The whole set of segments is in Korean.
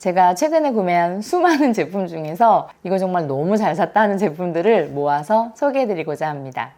제가 최근에 구매한 수많은 제품 중에서 이거 정말 너무 잘 샀다는 제품들을 모아서 소개해드리고자 합니다.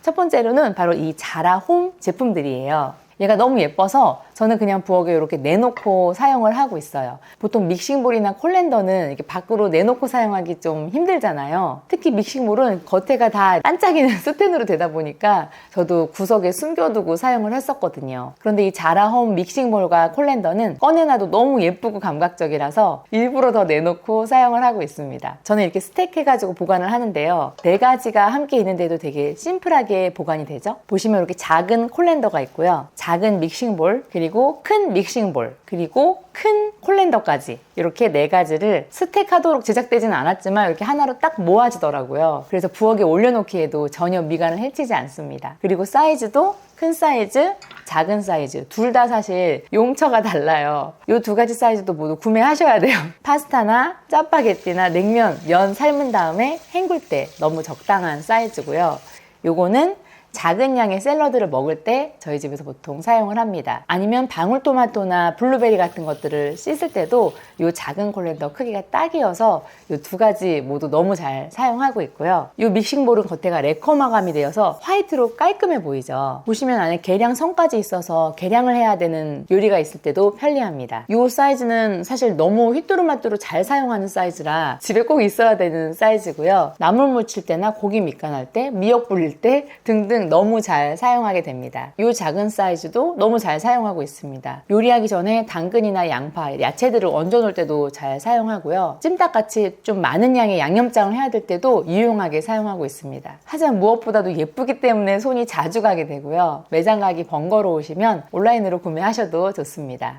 첫 번째로는 바로 이 자라 홈 제품들이에요. 얘가 너무 예뻐서 저는 그냥 부엌에 이렇게 내놓고 사용을 하고 있어요. 보통 믹싱볼이나 콜렌더는 이렇게 밖으로 내놓고 사용하기 좀 힘들잖아요. 특히 믹싱볼은 겉에가 다 반짝이는 스텐으로 되다 보니까 저도 구석에 숨겨두고 사용을 했었거든요. 그런데 이 자라홈 믹싱볼과 콜렌더는 꺼내놔도 너무 예쁘고 감각적이라서 일부러 더 내놓고 사용을 하고 있습니다. 저는 이렇게 스택해가지고 보관을 하는데요. 네 가지가 함께 있는데도 되게 심플하게 보관이 되죠. 보시면 이렇게 작은 콜렌더가 있고요. 작은 믹싱볼, 그리고 큰 믹싱볼, 그리고 큰 콜렌더까지 이렇게 네 가지를 스택하도록 제작되지는 않았지만 이렇게 하나로 딱 모아지더라고요. 그래서 부엌에 올려놓기에도 전혀 미간을 해치지 않습니다. 그리고 사이즈도 큰 사이즈, 작은 사이즈 둘 다 사실 용처가 달라요. 이 두 가지 사이즈도 모두 구매하셔야 돼요. 파스타나 짜파게티나 냉면, 면 삶은 다음에 헹굴 때 너무 적당한 사이즈고요. 요거는 작은 양의 샐러드를 먹을 때 저희 집에서 보통 사용을 합니다. 아니면 방울토마토나 블루베리 같은 것들을 씻을 때도 이 작은 콜렌더 크기가 딱이어서 이 두 가지 모두 너무 잘 사용하고 있고요. 이 믹싱볼은 겉에가 레커 마감이 되어서 화이트로 깔끔해 보이죠. 보시면 안에 계량 선까지 있어서 계량을 해야 되는 요리가 있을 때도 편리합니다. 이 사이즈는 사실 너무 휘뚜루마뚜루 잘 사용하는 사이즈라 집에 꼭 있어야 되는 사이즈고요. 나물 무칠 때나 고기 밑간할 때, 미역 불릴 때 등등 너무 잘 사용하게 됩니다. 이 작은 사이즈도 너무 잘 사용하고 있습니다. 요리하기 전에 당근이나 양파, 야채들을 얹어 놓을 때도 잘 사용하고요. 찜닭같이 좀 많은 양의 양념장을 해야 될 때도 유용하게 사용하고 있습니다. 하지만 무엇보다도 예쁘기 때문에 손이 자주 가게 되고요. 매장 가기 번거로우시면 온라인으로 구매하셔도 좋습니다.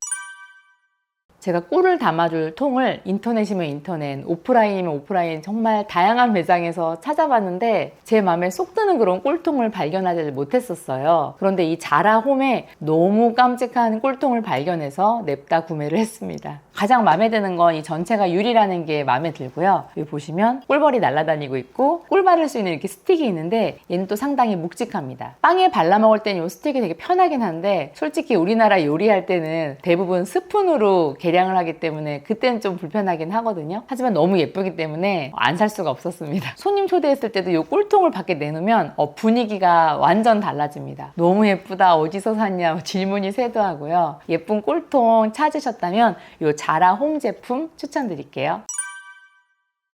제가 꿀을 담아줄 통을 인터넷이면 인터넷, 오프라인이면 오프라인 정말 다양한 매장에서 찾아봤는데 제 마음에 쏙 드는 그런 꿀통을 발견하지 못했었어요. 그런데 이 자라홈에 너무 깜찍한 꿀통을 발견해서 냅다 구매를 했습니다. 가장 마음에 드는 건 이 전체가 유리라는 게 마음에 들고요. 여기 보시면 꿀벌이 날아다니고 있고 꿀 바를 수 있는 이렇게 스틱이 있는데 얘는 또 상당히 묵직합니다. 빵에 발라 먹을 때는 이 스틱이 되게 편하긴 한데 솔직히 우리나라 요리할 때는 대부분 스푼으로 계 량을 하기 때문에 그때는 좀 불편하긴 하거든요. 하지만 너무 예쁘기 때문에 안 살 수가 없었습니다. 손님 초대했을 때도 이 꿀통을 밖에 내놓으면 어, 분위기가 완전 달라집니다. 너무 예쁘다 어디서 샀냐 질문이 쇄도하고요. 예쁜 꿀통 찾으셨다면 이 자라 홈 제품 추천드릴게요.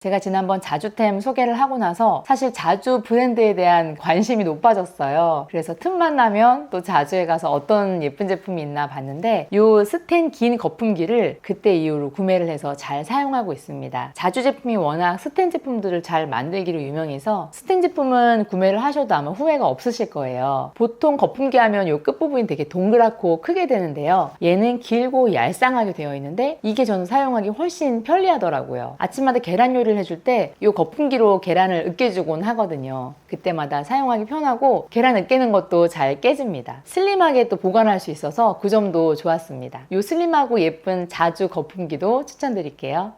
제가 지난번 자주템 소개를 하고 나서 사실 자주 브랜드에 대한 관심이 높아졌어요. 그래서 틈만 나면 또 자주에 가서 어떤 예쁜 제품이 있나 봤는데 이 스텐 긴 거품기를 그때 이후로 구매를 해서 잘 사용하고 있습니다. 자주 제품이 워낙 스텐 제품들을 잘 만들기로 유명해서 스텐 제품은 구매를 하셔도 아마 후회가 없으실 거예요. 보통 거품기 하면 이 끝부분이 되게 동그랗고 크게 되는데요. 얘는 길고 얄쌍하게 되어 있는데 이게 저는 사용하기 훨씬 편리하더라고요. 아침마다 계란 요리 요리를 해줄 때 이 거품기로 계란을 으깨주곤 하거든요. 그때마다 사용하기 편하고 계란 으깨는 것도 잘 깨집니다. 슬림하게 또 보관할 수 있어서 그 점도 좋았습니다. 이 슬림하고 예쁜 자주 거품기도 추천드릴게요.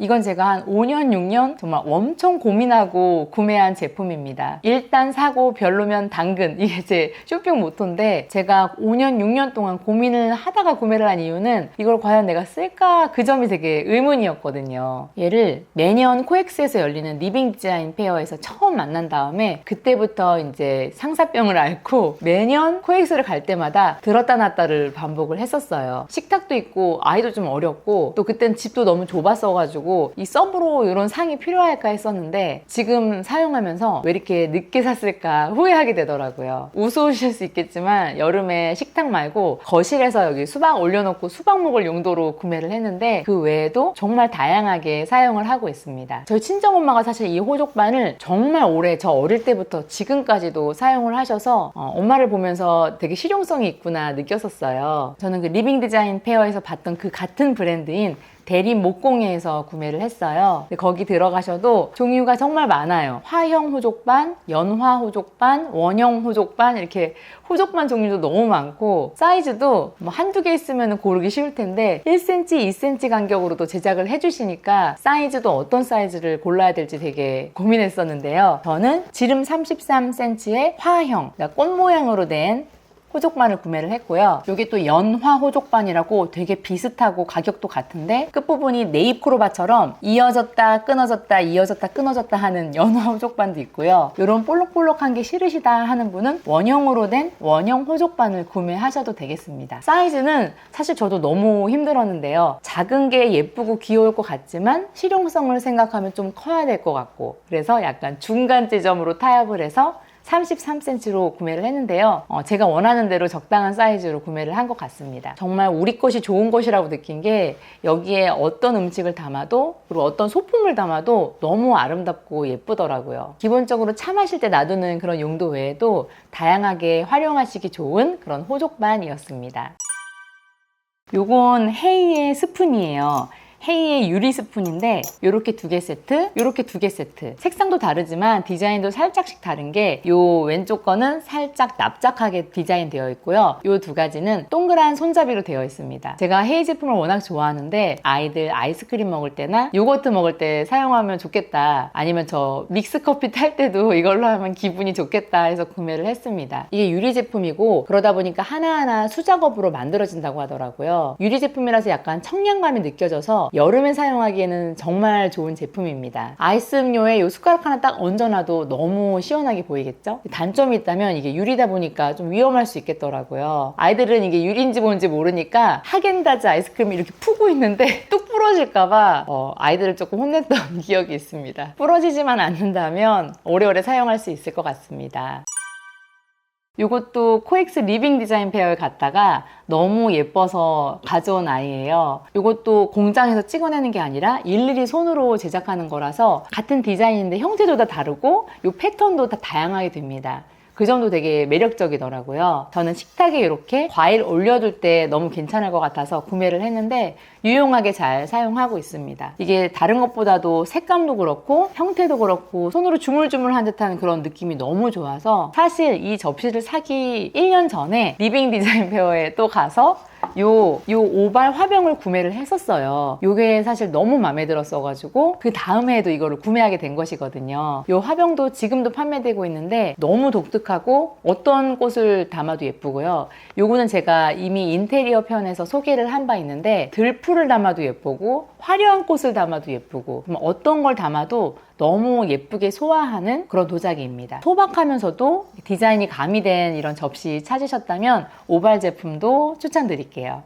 이건 제가 한 5년, 6년 정말 엄청 고민하고 구매한 제품입니다. 일단 사고 별로면 당근. 이게 제 쇼핑 모토인데 제가 5년, 6년 동안 고민을 하다가 구매를 한 이유는 이걸 과연 내가 쓸까? 그 점이 되게 의문이었거든요. 얘를 매년 코엑스에서 열리는 리빙 디자인 페어에서 처음 만난 다음에 그때부터 이제 상사병을 앓고 매년 코엑스를 갈 때마다 들었다 놨다를 반복을 했었어요. 식탁도 있고 아이도 좀 어렵고 또 그땐 집도 너무 좁았어가지고 가지고 이 서브로 이런 상이 필요할까 했었는데 지금 사용하면서 왜 이렇게 늦게 샀을까 후회하게 되더라고요. 우스우실 수 있겠지만 여름에 식탁 말고 거실에서 여기 수박 올려놓고 수박 먹을 용도로 구매를 했는데 그 외에도 정말 다양하게 사용을 하고 있습니다. 저희 친정엄마가 사실 이 호족반을 정말 오래 저 어릴 때부터 지금까지도 사용을 하셔서 어, 엄마를 보면서 되게 실용성이 있구나 느꼈었어요. 저는 그 리빙 디자인 페어에서 봤던 그 같은 브랜드인 대림 목공예에서 구매를 했어요. 거기 들어가셔도 종류가 정말 많아요. 화형 호족반, 연화 호족반, 원형 호족반 이렇게 호족반 종류도 너무 많고 사이즈도 뭐 한두 개 있으면 고르기 쉬울 텐데 1cm, 2cm 간격으로도 제작을 해주시니까 사이즈도 어떤 사이즈를 골라야 될지 되게 고민했었는데요. 저는 지름 33cm의 화형, 그러니까 꽃 모양으로 된 호족반을 구매를 했고요. 이게 또 연화 호족반이라고 되게 비슷하고 가격도 같은데 끝부분이 네잎 크로바처럼 이어졌다 끊어졌다 이어졌다 끊어졌다 하는 연화 호족반도 있고요. 이런 볼록볼록한 게 싫으시다 하는 분은 원형으로 된 원형 호족반을 구매하셔도 되겠습니다. 사이즈는 사실 저도 너무 힘들었는데요. 작은 게 예쁘고 귀여울 것 같지만 실용성을 생각하면 좀 커야 될 것 같고 그래서 약간 중간 지점으로 타협을 해서 33cm로 구매를 했는데요. 어, 제가 원하는 대로 적당한 사이즈로 구매를 한 것 같습니다. 정말 우리 것이 좋은 것이라고 느낀 게 여기에 어떤 음식을 담아도 그리고 어떤 소품을 담아도 너무 아름답고 예쁘더라고요. 기본적으로 차 마실 때 놔두는 그런 용도 외에도 다양하게 활용하시기 좋은 그런 호족반이었습니다. 요건 헤이의 스푼이에요. 헤이의 유리 스푼인데 이렇게 두 개 세트, 이렇게 두 개 세트. 색상도 다르지만 디자인도 살짝씩 다른 게요 왼쪽 거는 살짝 납작하게 디자인되어 있고요. 요두 가지는 동그란 손잡이로 되어 있습니다. 제가 헤이 제품을 워낙 좋아하는데 아이들 아이스크림 먹을 때나 요거트 먹을 때 사용하면 좋겠다. 아니면 저 믹스 커피 탈 때도 이걸로 하면 기분이 좋겠다 해서 구매를 했습니다. 이게 유리 제품이고 그러다 보니까 하나하나 수작업으로 만들어진다고 하더라고요. 유리 제품이라서 약간 청량감이 느껴져서 여름에 사용하기에는 정말 좋은 제품입니다. 아이스 음료에 이 숟가락 하나 딱 얹어놔도 너무 시원하게 보이겠죠? 단점이 있다면 이게 유리다 보니까 좀 위험할 수 있겠더라고요. 아이들은 이게 유리인지 뭔지 모르니까 하겐다즈 아이스크림이 이렇게 푸고 있는데 뚝 부러질까봐 어, 아이들을 조금 혼냈던 기억이 있습니다. 부러지지만 않는다면 오래오래 사용할 수 있을 것 같습니다. 이것도 코엑스 리빙 디자인 페어에 갔다가 너무 예뻐서 가져온 아이예요. 이것도 공장에서 찍어내는 게 아니라 일일이 손으로 제작하는 거라서 같은 디자인인데 형태도 다 다르고 이 패턴도 다 다양하게 됩니다. 그 정도 되게 매력적이더라고요. 저는 식탁에 이렇게 과일 올려둘 때 너무 괜찮을 것 같아서 구매를 했는데 유용하게 잘 사용하고 있습니다. 이게 다른 것보다도 색감도 그렇고 형태도 그렇고 손으로 주물주물한 듯한 그런 느낌이 너무 좋아서 사실 이 접시를 사기 1년 전에 리빙 디자인 페어에 또 가서 요, 요 오발 화병을 구매를 했었어요. 요게 사실 너무 마음에 들었어가지고 그 다음 해에도 이거를 구매하게 된 것이거든요. 요 화병도 지금도 판매되고 있는데 너무 독특하고 어떤 꽃을 담아도 예쁘고요. 요거는 제가 이미 인테리어 편에서 소개를 한 바 있는데 들풀을 담아도 예쁘고 화려한 꽃을 담아도 예쁘고 어떤 걸 담아도 너무 예쁘게 소화하는 그런 도자기입니다. 소박하면서도 디자인이 가미된 이런 접시 찾으셨다면 오발 제품도 추천드릴게요.